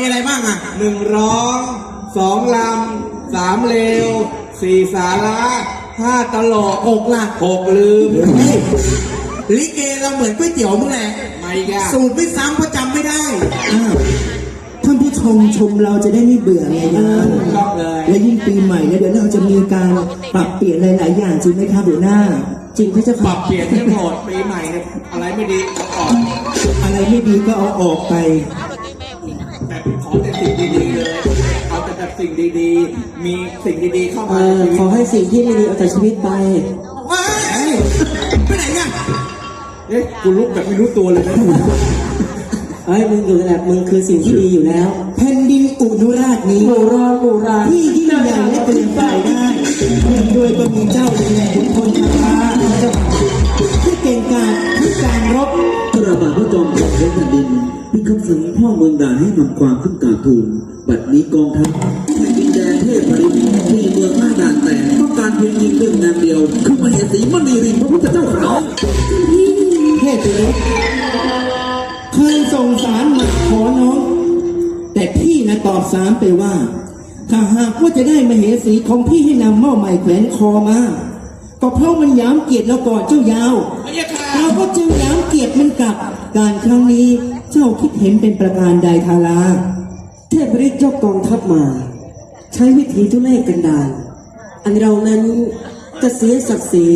มีอะไรบ้างอะหนึ่งร้องสองลำสามเลวสี่สาระห้าตลกหกล่ะหกลืมเฮ้ยลิเกเราเหมือนก๋วยเตี๋ยวมึงแหละ ไม่แกสูตรไม่ซ้ำเพราะจำไม่ได้อ้าวท่านผู้ชมชมเราจะได้ไม่เบื่อไงนะชอบเลยและยิ่งปีใหม่เนี่ยเดี๋ยวเราจะมีการปรับเปลี่ยนหลาย ๆ อย่างจริงไหมครับหัวหน้า จริงพระเจ้าปรัค่ะบเปลี่ยนให้หมดปีใหม่เนี่ยอะไรไม่ดีเอาออกอะไรไม่ดีก็เอาออกไป แต่ขอแต่สิ่งดีๆเลยเอาแต่แบบสิ่งดีๆ มีสิ่งดีๆเข้าเอมาอขอให้สิ่งที่ไม่ดีเอาจากชีวิตไปว้ายไปไหนอะเอ๊ะกูลุกแบบไม่รู้ตัวเลยนะเอ้ยมึงอยู่นั่นแหละมึงคือสิ่งที่ดีอยู่แล้วแผ่นดินอุนุราชนี้ โบราณโบราณที่ยิ่งใหญ่และเปลี่ยนไปได้โดยบะหมี่เจ้าเป็นแห่งขุนพลคา คำสั่งพ่อเมืองด่านให้นำความขึ้นกราบทูลบัดนี้กองทัพแผ่นดินแดนเทพปรินที่เมืองหน้าด่านแต่ต้องการเพียงยิงเรื่องนางเดียวคือมเหสีมณีรินพระพุทธเจ้าขาวเทพเล็กเคยส่งสารมาขอน้อง แต่พี่นะตอบสามไปว่า ถ้าหากว่าจะได้มเหสีของพี่ให้นำหม้อใหม่แขวนคอมาก็เพราะมันหยามเกียรติเราก่อนเจ้ายาวพระยาค่ะเราก็จึงหยามเกียรติมันกลับการครั้งนี้ เจ้าคิดเห็นเป็นประการใดทาราเทพฤทธิ์ยกกองทัพมา ใช้วิธีทุเรศกันดารอันเรานั้นจะเสียศักดิ์ศรี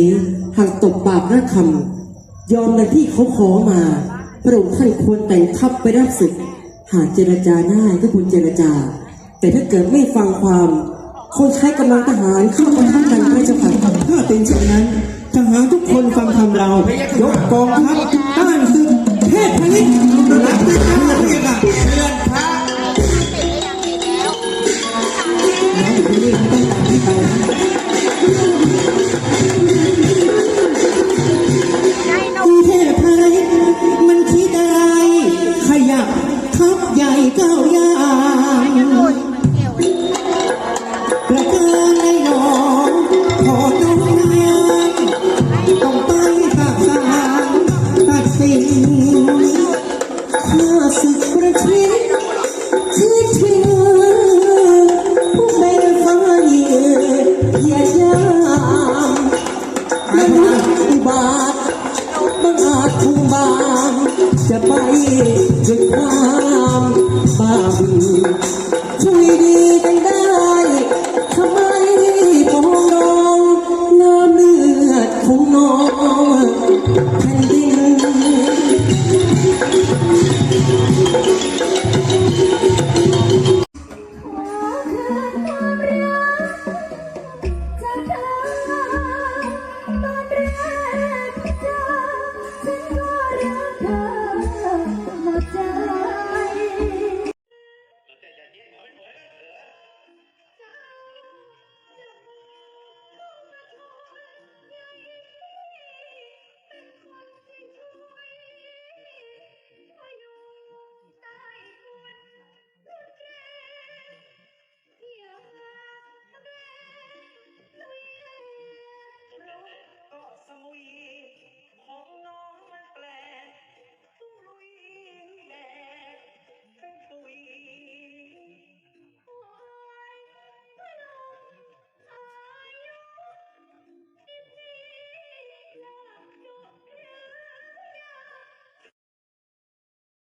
หากตกบปากพระคำยอมในที่เขาขอมาพระองค์ท่านควรแต่งทัพไปรับศึก หากเจรจาได้ก็ควรเจรจา แต่ถ้าเกิดไม่ฟังความควรใช้กำลังทหารเข้ามาทัพกันพระเจ้าค่านเช่น ใหญ่เก้ายางประการในหนองขอน้องนางต้องไปตักสางตัดสินข้าศึกประชิดชิดชิงผู้เป็นฟ้าเยือเหยียดยามมนุษย์อุบาทบังอาจคุมบางจะไป